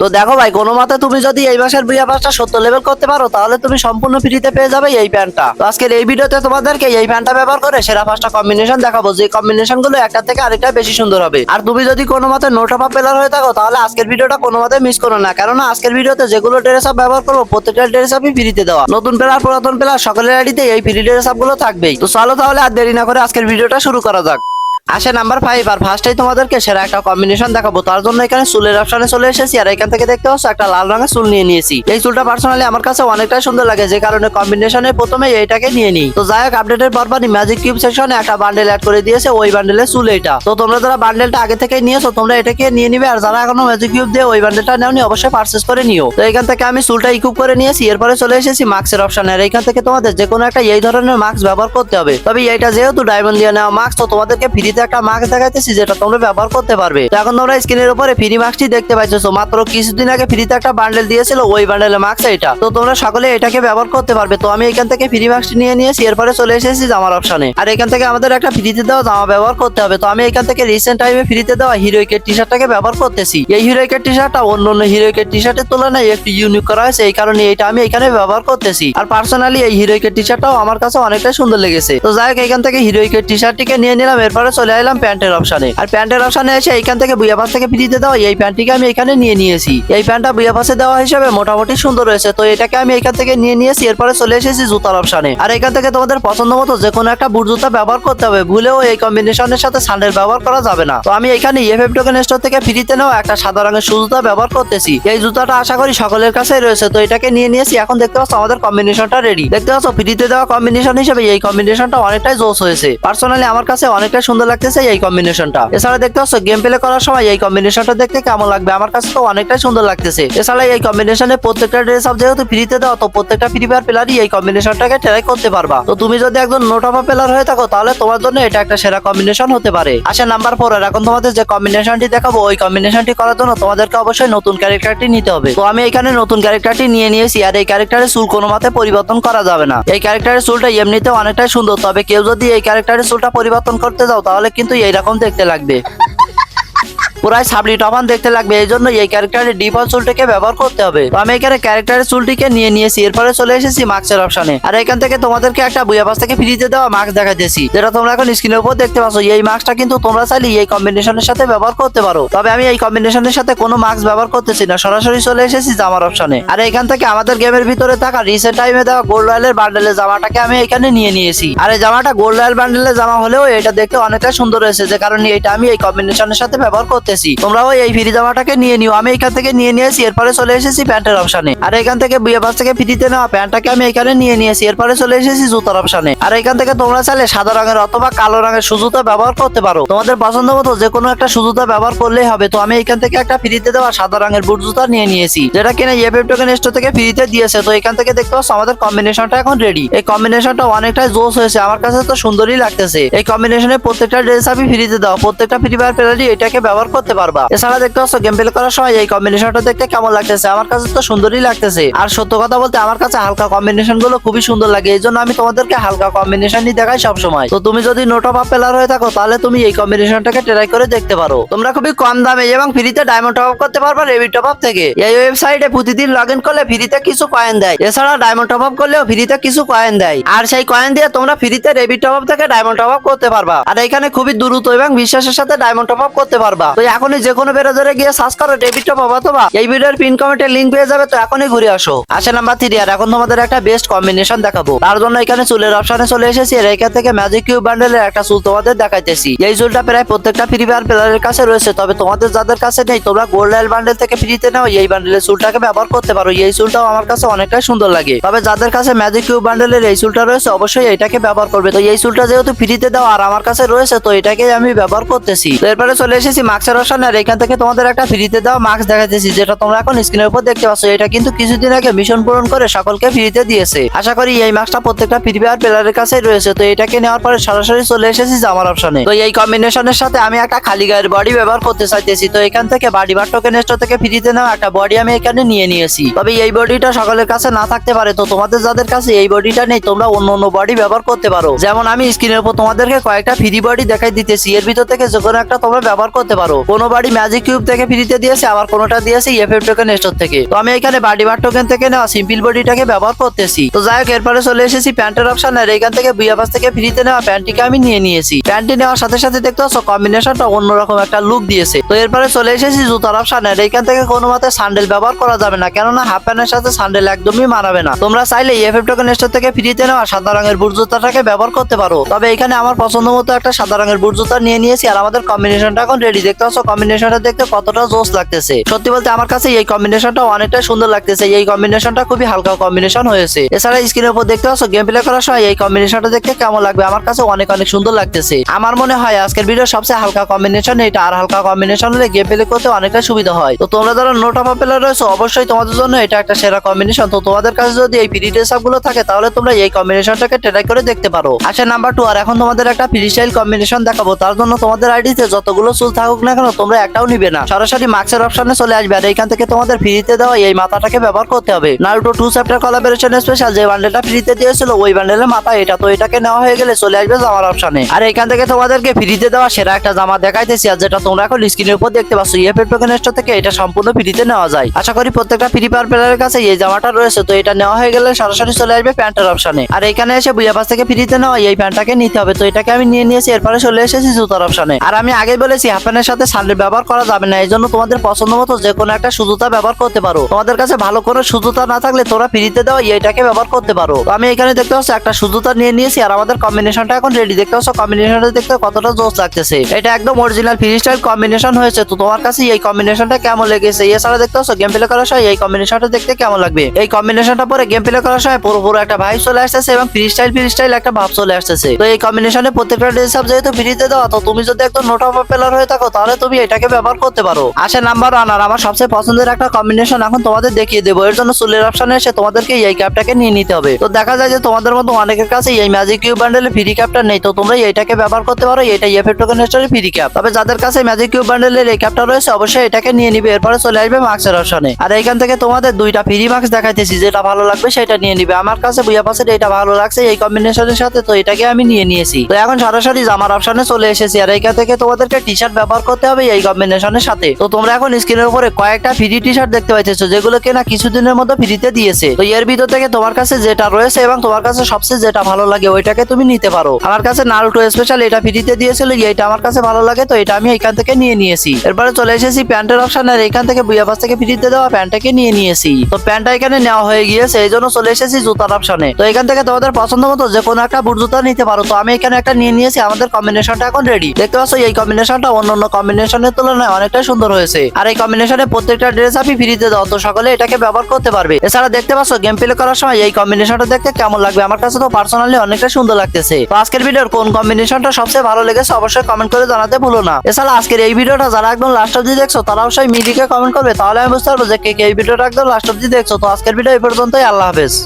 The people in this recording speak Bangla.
তো দেখো ভাই, কোনো মতে তুমি যদি এই মাসের বিয়া পাসটা সত্তর লেভেল করতে পারো, তাহলে তুমি সম্পূর্ণ ফ্রিতে পেয়ে যাবে এই প্যান্টটা। তো আজকের এই ভিডিওতে তোমাদেরকে এই প্যান্টটা ব্যবহার করে সেরা পাঁচটা কম্বিনেশন দেখাবো, যে কম্বিনেশনগুলো একটা থেকে আরেকটা বেশি সুন্দর হবে। আর তুমি যদি কোনো মতে নোট অফ প্লেয়ার হয়ে থাকো, তাহলে আজকের ভিডিওটা কোনো মতে মিস করো না। কেননা আজকের ভিডিওতে যেগুলো ড্রেস আপ ব্যবহার করব, প্রত্যেকটা ড্রেস আপই ফ্রিতে দেওয়া। নতুন প্লেয়ার পুরাতন প্লেয়ার সকলের আইডিতে এই ফ্রি ড্রেস আপগুলো থাকবেই। তো চলো তাহলে আর দেরি না করে আজকের ভিডিওটা শুরু করা যাক। আসে নাম্বার ফাইভ আর ফার্স্টেই তোমাদেরকে সেরা একটা কম্বিনেশন দেখাবো। তার জন্য এখানে চুলের অপশনে চলে এসেছি আর এখান থেকে দেখতে পাচ্ছ একটা লাল রঙের চুল নিয়ে নিয়েছি। এই চুলটা পার্সোনালি আমার কাছে অনেকটাই সুন্দর লাগে, যে কারণে কম্বিনেশনের প্রথমে এইটাকে নিয়ে নিই। তো যাই হোক আপডেটের পরপরই ম্যাজিক কিউব সেকশনে একটা বান্ডেল অ্যাড করে দিয়েছে, ওই বান্ডেলের চুল এটা তো তোমরা যারা বান্ডেলটা আগে থেকে নিয়েছো, তোমরা এটাকে নিয়ে নিবে আর যারা এখনও ম্যাজিক কিউব দিয়ে ওই বান্ডেলটা নেওনি, অবশ্যই পার্চেস করে নিও। তো এখান থেকে আমি চুলটা ইকুপ করে নিয়েছি, এরপরে চলে এসেছি মাস্কের অপশনে আর এখান থেকে তোমাদের যে কোনো একটা এই ধরনের মাস্ক ব্যবহার করতে হবে। তবে এইটা যেহেতু ডায়মন্ড দিয়ে নেওয়া মাস্ক তো তোমাদেরকে ফ্রিতে একটা মাস্ক দেখাইতেছি যেটা তোমরা ব্যবহার করতে পারবে। এখন তোমরা স্ক্রিনের উপরে ফ্রি মাস্কটি দেখতে পাইছো মাত্র কিছুদিন আগে ফ্রিতে একটা বান্ডেল দিয়েছিল, ওই বান্ডেলের মাস্ক এটা তো তোমরা সকলে এটাকে ব্যবহার করতে পারবে। তো আমি এখান থেকে ফ্রি মাস্কটি নিয়ে নিয়েছি, এরপরে চলে এসেছি জামার অপশনে আর এখান থেকে আমাদের একটা ফ্রিতে দেওয়া জামা ব্যবহার করতে হবে। তো আমি এখান থেকে রিসেন্ট টাইমে ফ্রিতে দেওয়া হিরোইকের টি শার্টটাকে ব্যবহার করতেছি। এই হিরোইকের টি শার্টটা অন্য অন্য হিরোইকের টি শার্টের তুলনায় একটু ইউনিক করা হয়েছে। এই কারণে এটা আমি এখানে ব্যবহার করতেছি। আর পার্সোনালি এই হিরোইকের টি শার্টটাও আমার কাছে অনেকটাই সুন্দর লেগেছে। তো যাই হোক, এখান থেকে হিরোইকের টি শার্টটিকে নিয়ে নিলাম। এরপরে চলে এলাম প্যান্টের অপশনে। আর প্যান্টের অপশনে এসে এখান থেকে বুয়া পাস থেকে ফ্রিতে দেওয়া এই প্যান্টটিকে আমি এখানে নিয়ে নিয়েছি। এই প্যান্টটা বুয়া পাসে দেওয়া হিসেবে মোটামুটি সুন্দর রয়েছে তো এটাকে আমি এখান থেকে নিয়ে নিয়েছি, এরপরে চলে এসেছি জুতার অপশনে। আর এখান থেকে তোমাদের পছন্দ মতো যে কোনো একটা বুট জুতা ব্যবহার করতে হবে, ভুলেও এই কম্বিনেশনের সাথে সান্ডেল ব্যবহার করা যাবে না। তো আমি এখানে ইএফএফ টোকেন স্টোর থেকে ফ্রিতে নেওয়া একটা সাদা রঙের শু জুতা ব্যবহার করতেছি। এই জুতাটা আশা করি সকলের কাছেই রয়েছে। তো এটাকে নিয়ে নিয়েছি, এখন দেখতে পাচ্ছ আমাদের কম্বিনেশনটা রেডি দেখতে পাচ্ছ, ফ্রিতে দেওয়া কম্বিনেশন হিসেবে এই কম্বিনেশনটা অনেকটাই জোস হয়েছে। পার্সোনালি আমার কাছে অনেকটাই সুন্দর লাগতেছে এই কম্বিনেশনটা এছাড়া দেখতে পাচ্ছ গেম প্লে করার সময় এই কম্বিনেশনটা দেখতে কেমন লাগবে? আমার কাছে তো অনেকটাই সুন্দর লাগতেছে। এছাড়া এই কম্বিনেশনে প্রত্যেকটা ড্রেস আপ যেহেতু ফ্রিতে দেওয়া তো প্রত্যেকটা ফ্রি ফায়ার প্লেয়ারই এই কম্বিনেশনটাকে ট্রাই করতে পারবা। তো তুমি যদি একজন নোট অফ প্লেয়ার হয়ে থাকো, তাহলে তোমার জন্য এটা একটা সেরা কম্বিনেশন হতে পারে। আসে নাম্বার ফোর এখন তোমাদের যে কম্বিনেশনটি দেখাবো, ওই কম্বিনেশনটি করার জন্য তোমাদেরকে অবশ্যই নতুন ক্যারেক্টারটি নিতে হবে। তো আমি এখানে নতুন ক্যারেক্টারটি নিয়ে নিয়েছি, আর এই ক্যারেক্টারের চুল কোনো মতে পরিবর্তন করা যাবে না। এই ক্যারেক্টারের চুলটা এমনিতে অনেকটাই সুন্দর, তবে কেউ যদি এই ক্যারেক্টারের চুলটা পরিবর্তন করতে যাও, তাহলে কিন্তু এইরকম দেখতে লাগবে। পুরাই সাবলি টপান দেখতে লাগবে, এই জন্য এই ক্যারেক্টারের ডিফল্ট চুলটিকে ব্যবহার করতে হবে। তো আমি এখানে ক্যারেক্টারের চুলটিকে নিয়ে নিয়েছি, এরপরে চলে এসেছি মাস্কের অপশনে আর এখান থেকে তোমাদেরকে একটা বুয়া পাস থেকে ফ্রিতে দেওয়া মাস্ক দেখা দেখাইতেছি, যেটা তোমরা এখন স্ক্রিনের উপর দেখতে পাচ্ছ। এই মাস্কটা কিন্তু তোমরা চাইলে এই কম্বিনেশনের সাথে ব্যবহার করতে পারো। তবে আমি এই কম্বিনেশনের সাথে কোনো মাস্ক ব্যবহার করতেছি না, সরাসরি চলে এসেছি জামার অপশনে আর এখান থেকে আমাদের গেমের ভিতরে থাকা রিসেন্ট টাইমে দেওয়া গোল্ড রয়্যালের বান্ডেলের জামাটাকে আমি এখানে নিয়ে নিয়েছি। আর এই জামাটা গোল্ড রয়্যাল বান্ডেলের জামা হলেও এটা দেখতে অনেকটা সুন্দর হয়েছে, যে কারণে এটা আমি এই কম্বিনেশনের সাথে ব্যবহার করতেছি তোমরাও এই ফ্রি জামাটাকে নিয়ে নিও। আমি এখান থেকে নিয়ে নিয়েছি এরপরে চলে এসেছি প্যান্টের অপশনে আর এখান থেকে বিয়ে পাশ থেকে ফ্রিতে নেওয়া প্যান্টটাকে আমি এখানে নিয়ে নিয়েছি এরপরে চলে এসেছি জুতার অপশনে আর এখান থেকে তোমরা চাইলে সাদা রঙের অথবা কালো রঙের সুজুতা ব্যবহার করতে পারো। তোমাদের পছন্দ মতো যে কোনো একটা সুজুতা ব্যবহার করলেই হবে। তো আমি এখান থেকে একটা ফ্রিতে দেওয়া সাদা রঙের বুট জুতা নিয়ে নিয়েছি যেটা কিনা ইয়েপেপ টোকেন স্টোর থেকে ফ্রিতে দিয়েছে। তো এখান থেকে দেখতে পাচ্ছ, আমাদের কম্বিনেশনটা এখন রেডি এই কম্বিনেশনটা অনেকটাই জোস হয়েছে। আমার কাছে তো সুন্দরই লাগতেছে। এই কম্বিনেশনে প্রত্যেকটা ড্রেস আমি ফ্রিতে দাও প্রত্যেকটা ফ্রি ফায়ার প্লেয়ারই এটাকে ব্যবহার করতে পারবা। এছাড়া দেখতে পাচ্ছ গেম প্লে করার সময় এই কম্বিনেশনটা দেখতে কেমন লাগতেছে? আমার কাছে তো সুন্দরই লাগতেছে। আর সত্য কথা বলতে, আমার কাছে হালকা কম্বিনেশনগুলো খুবই সুন্দর লাগে। এই জন্য আমি তোমাদেরকে হালকা কম্বিনেশনই দেখাই সবসময়। তো তুমি যদি নোট অফ প্লেয়ার হয়ে থাকো, তাহলে তুমি এই কম্বিনেশনটাকে ট্রাই করে দেখতে পারো। তোমরা খুবই কম দামে এবং ফ্রিতে ডায়মন্ড টপ আপ করতে পারবা রেবি টপ আপ থেকে। এই ওয়েবসাইটে প্রতিদিন লগ ইন করলে ফ্রিতে কিছু কয়েন দেয়। এছাড়া ডায়মন্ড টপ আপ করলেও ফ্রিতে কিছু কয়েন দেয়। আর সেই কয়েন দিয়ে তোমরা ফ্রিতে রেবি টপ আপ থেকে ডায়মন্ড টপ আপ করতে পারবা। আর এখানে খুবই দ্রুত এবং বিশ্বাসের সাথে ডায়মন্ড টপ আপ করতে পারবা। তো এখনই যে কোনো ব্রাউজারে গিয়ে সার্চ করো ডেবিট টপ আপ অথবা এই ভিডিওর পিন কমেন্টে লিংক পেয়ে যাবে, তো এখনই ঘুরে আসো। আসে নাম্বার থ্রি আর এখন তোমাদের একটা বেস্ট কম্বিনেশন দেখাবো। তার জন্য এখানে চুলের অপশনে চলে এসেছি, আর এখান থেকে ম্যাজিক কিউব বান্ডেলের একটা চুল তোমাদের দেখাইতেছি। এই চুলটা প্রায় প্রত্যেকটা ফ্রি ফায়ার প্লেয়ারের কাছে রয়েছে, তবে তোমাদের যাদের কাছে নেই, তোমরা গোল্ড রয়্যাল বান্ডেল থেকে ফ্রিতে নাও, এই বান্ডেলের চুলটাকে ব্যবহার করতে পারো। এই চুলটাও আমার কাছে অনেকটাই সুন্দর লাগে। তবে যাদের কাছে ম্যাজিক কিউব বান্ডেলের এই চুলটা রয়েছে, অবশ্যই এটাকে ব্যবহার করবে। তো এই চুলটা যেহেতু ফ্রিতে দাও আর আমার কাছে রয়েছে, তো এটাকে আমি ব্যবহার করতেছি। তো এরপরে চলে এসেছি মাস্কের আর এখান থেকে তোমাদের একটা ফ্রিতে দেওয়া মাস্ক দেখাইতেছি, যেটা তোমরা এখন স্ক্রিনের উপর দেখতে পাচ্ছ। এটা কিন্তু কিছুদিন আগে মিশন পূরণ করে সকলকে ফ্রিতে দিয়েছে। আশা করি এই মাস্কটা প্রত্যেকটা ফ্রি ফায়ার প্লেয়ারের কাছেই রয়েছে। তো এটাকে নেওয়ার পরে সরাসরি চলে এসেছি জামার অপশনে তো এই কম্বিনেশনের সাথে আমি একটা খালি গায়ের বডি ব্যবহার করতে চাইতেছি। তো এখান থেকে বাডি বার টোকেন স্টোর থেকে ফ্রিতে নেওয়া একটা বডি আমি এখানে নিয়ে নিয়েছি। তবে এই বডিটা সকলের কাছে না থাকতে পারে। তো তোমাদের যাদের কাছে এই বডিটা নেই, তোমরা অন্য অন্য বডি ব্যবহার করতে পারো। যেমন আমি স্ক্রিনের উপর তোমাদেরকে কয়েকটা ফ্রি বডি দেখাই দিতেছি। এর ভিতর থেকে যে কোনো একটা তোমরা ব্যবহার করতে পারো। কোনো বাড়ি ম্যাজিক কিউব থেকে ফ্রিতে দিয়েছে, আবার কোনোটা দিয়েছে ইএফএফ টোকেন স্টোর থেকে। তো আমি এখানে বাডি বার টোকেন থেকে নেওয়া সিম্পল বডিটাকে ব্যবহার করতেছি। তো যাই হোক, এরপরে চলে এসেছি প্যান্টের অপশন আর এখান থেকে বুয়াবাস থেকে ফ্রিতে নেওয়া প্যান্টটিকে আমি নিয়ে নিয়েছি। প্যান্টটি নেওয়ার সাথে সাথে দেখতে পাচ্ছ কম্বিনেশনটা অন্যরকম একটা লুক দিয়েছে। তো এরপরে চলে এসেছি জুতার অপশন আর এখান থেকে কোনো মতে স্যান্ডেল ব্যবহার করা যাবে না, কেননা হাফ প্যান্টের সাথে স্যান্ডেল একদমই মানাবে না। তোমরা চাইলে ইএফএফ টোকেন স্টোর থেকে ফ্রিতে নেওয়া সাদা রঙের বুট জুতাটাকে ব্যবহার করতে পারো। তবে এখানে আমার পছন্দ মতো একটা সাদা রঙের বুট জুতা নিয়ে নিয়েছি, আর আমাদের কম্বিনেশনটা এখন রেডি দেখতে পাচ্ছ কম্বিনেশনটা দেখতে কতটা জোস লাগতেছে। সত্যি বলতে আমার কাছে এই কম্বিনেশনটা অনেকটা সুন্দর লাগতেছে। এই কম্বিনেশনটা খুবই হালকা কম্বিনেশন হয়েছে। এছাড়া স্ক্রিনের উপর দেখতে পাচ্ছ গেম প্লে করার সময় এই কম্বিনেশনটা দেখতে কেমন লাগবে? আমার কাছে অনেক অনেক সুন্দর লাগতেছে। আমার মনে হয় আজকের ভিডিও সবচেয়ে হালকা কম্বিনেশন এটা। আর হালকা কম্বিনেশন হলে গেম প্লে করতে অনেকটা সুবিধা হয়। তো তোমরা যারা নোট অফ প্লেয়ার রয়েছে, অবশ্যই তোমাদের জন্য এটা একটা সেরা কম্বিনেশন তো তোমাদের কাছে যদি এই ফ্রি ড্রেসগুলো থাকে, তাহলে তোমরা এই কম্বিনেশনটাকে ট্রাই করে দেখতে পারো। আচ্ছা নাম্বার টু আর এখন তোমাদের একটা ফ্রি স্টাইল কম্বিনেশন দেখাবো। তার জন্য তোমাদের আইডিতে যতগুলো চুল থাকুক না কেন তোমরা একটাও নিবে না। সরাসরি মার্কসের অপশনে চলে আসবে আর এইখান থেকে তোমাদের ফ্রিতে দেওয়া এই মাথাটাকে ব্যবহার করতে হবে। Naruto two chapter collaboration special যে বান্ডেলটা ফ্রিতে দিয়েছিল, ওই বান্ডেলের মাথা এটা তো এটাকে নেওয়া হয়ে গেলে চলে আসবে জামার অপশনে আর এখান থেকে তোমাদেরকে ফ্রিতে দেওয়া সেরা একটা জামা দেখাইতেছি আর যেটা তোমরা এখন স্ক্রিনের উপর দেখতে পাচ্ছ ইএফএফ টোকেন স্টোর থেকে এটা সম্পূর্ণ ফ্রিতে নেওয়া যায়। আশা করি প্রত্যেকটা ফ্রি ফায়ার প্লেয়ারের কাছে এই জামাটা রয়েছে, তো এটা নেওয়া হয়ে গেলে সরাসরি চলে আসবে প্যান্টের অপশনে আর এখানে এসে বুয়া পাশ থেকে ফ্রিতে নেওয়া এই প্যান্টটাকে নিতে হবে, তো এটাকে আমি নিয়ে নিয়েছি, এরপরে চলে এসেছি জুতার অপশনে আর আমি আগে বলেছি, হাফ প্যান্টের সাথে স্যান্ডেল ব্যবহার করা যাবে না এই জন্য তোমাদের পছন্দ মতো যে কোনো একটা সুজুতা ব্যবহার করতে পারো। তোমাদের কাছে ভালো কোনো সুজুতা না থাকলে তোমরা ফ্রিতে দেওয়া এইটাকে ব্যবহার করতে পারো। আমি এখানে দেখতে পাচ্ছি একটা সুজুতা নিয়ে নিয়েছি, আর আমাদের কম্বিনেশনটা এখন রেডি দেখতে পাচ্ছ কম্বিনেশনটা দেখতে কতটা জোস লাগতেছে। এটা একদম অরিজিনাল ফ্রি স্টাইল কম্বিনেশন হয়েছে, তো তোমার কাছে এই কম্বিনেশনটা কেমন লেগেছে? এছাড়া দেখতে পাচ্ছ গেম প্লে করার সময় এই কম্বিনেশনটা দেখতে কেমন লাগবে? এই কম্বিনেশনটা পরে গেম প্লে করার সময় পুরো পুরো একটা ভাইব চলে আসতেছে এবং ফ্রি স্টাইল ফ্রি স্টাইল একটা ভাব চলে আসতেছে। তো এই কম্বিনেশনে প্রত্যেকটা ড্রেস আপ যেহেতু ফ্রিতে দেওয়া, তো তুমি যদি একদম নোট অফ পেলার হয়ে থাকো, তাহলে তুমি এটাকে ব্যবহার করতে পারো। আসে নাম্বার ওয়ান আর আমার সবচেয়ে পছন্দের একটা কম্বিনেশন এখন তোমাদের দেখিয়ে দেবো। এর জন্য চুলের অপশনে এসে তোমাদেরকে এই ক্যাপটাকে নিয়ে নিতে হবে। তো দেখা যায় যে তোমাদের মতো অনেকের কাছে এই ম্যাজিক কিউব বান্ডেলে ফ্রি ক্যাপটা নেই। তো তোমরা এইটাকে ব্যবহার করতে পারো এটা ইএফএফ টোকেন স্টোরে ফ্রি ক্যাপ তবে যাদের কাছে ম্যাজিক কিউব বান্ডেলের এই ক্যাপটা রয়েছে, অবশ্যই এটাকে নিয়ে নিবে। এরপরে চলে আসবে মার্কসের অপশনে আর এখান থেকে তোমাদের দুইটা ফ্রি মার্কস দেখাইতেছি। যেটা ভালো লাগবে সেটা নিয়ে নিবে। আমার কাছে বুয়া পাশের এটা ভালো লাগছে এই কম্বিনেশনের সাথে, তো এটাকে আমি নিয়ে নিয়েছি। তো এখন সরাসরি জামার অপশনে চলে এসেছি। আর এখান থেকে তোমাদেরকে টি শার্ট ব্যবহার করতে হবে। এই কম্বিনেশনের সাথে। তো তোমরা এখন স্ক্রিনের উপরে কয়েকটা ফ্রি টি শার্ট দেখতে পাইতেছো, যেগুলো কিনা কিছুদিনের মধ্যে ফ্রিতে দিয়েছে। তো এর ভিতর থেকে তোমার কাছে যেটা রয়েছে এবং তোমার কাছে সবচেয়ে যেটা ভালো লাগে, ওইটাকে তুমি নিতে পারো। আমার কাছে নারুটো স্পেশাল এটা ফ্রিতে দিয়েছিল, এইটা আমার কাছে ভালো লাগে, তো এটা আমি এখান থেকে নিয়ে নিয়েছি। এরপরে চলে এসেছি প্যান্টের অপশন আর এখান থেকে বুয়াবাস থেকে ফ্রিতে দেওয়া প্যান্টটাকে নিয়ে নিয়েছি। তো প্যান্টটা এখানে নেওয়া হয়ে গিয়েছে, এই জন্য চলে এসেছি জুতার অপশনে তো এখান থেকে তোমাদের পছন্দ মতো যে কোনো একটা বুট জুতা নিতে পারো। তো আমি এখানে একটা নিয়ে নিয়েছি, আমাদের কম্বিনেশনটা এখন রেডি দেখতে পাচ্ছ, এই কম্বিনেশনটা অন্য অন্য কম্বিনেশনের তুলনায় অনেকটা সুন্দর হয়েছে। আর এই কম্বিনেশনে প্রত্যেকটা ড্রেস আপনি ফ্রিতে দাও, তো সকলে এটাকে ব্যবহার করতে পারবে। এছাড়া দেখতে পাচ্ছ গেম প্লে করার সময় এই কম্বিনেশনটা দেখতে কেমন লাগবে? আমার কাছে তো পার্সোনালি অনেকটা সুন্দর লাগতেছে। তো আজকের ভিডিওর কোন কম্বিনেশনটা সবচেয়ে ভালো লেগেছে অবশ্যই কমেন্ট করে জানাতে ভুলো না। এছাড়া আজকের এই ভিডিওটা যারা একদম লাস্ট অব্দি দেখছ তারা অবশ্যই মিডিকে কমেন্ট করবে। তাহলে আমি বুঝতে পারব যে কে কে এই ভিডিওটা একদম লাস্ট অব্দি দেখছ। তো আজকের ভিডিও এই পর্যন্তই, আল্লাহ হাফেজ।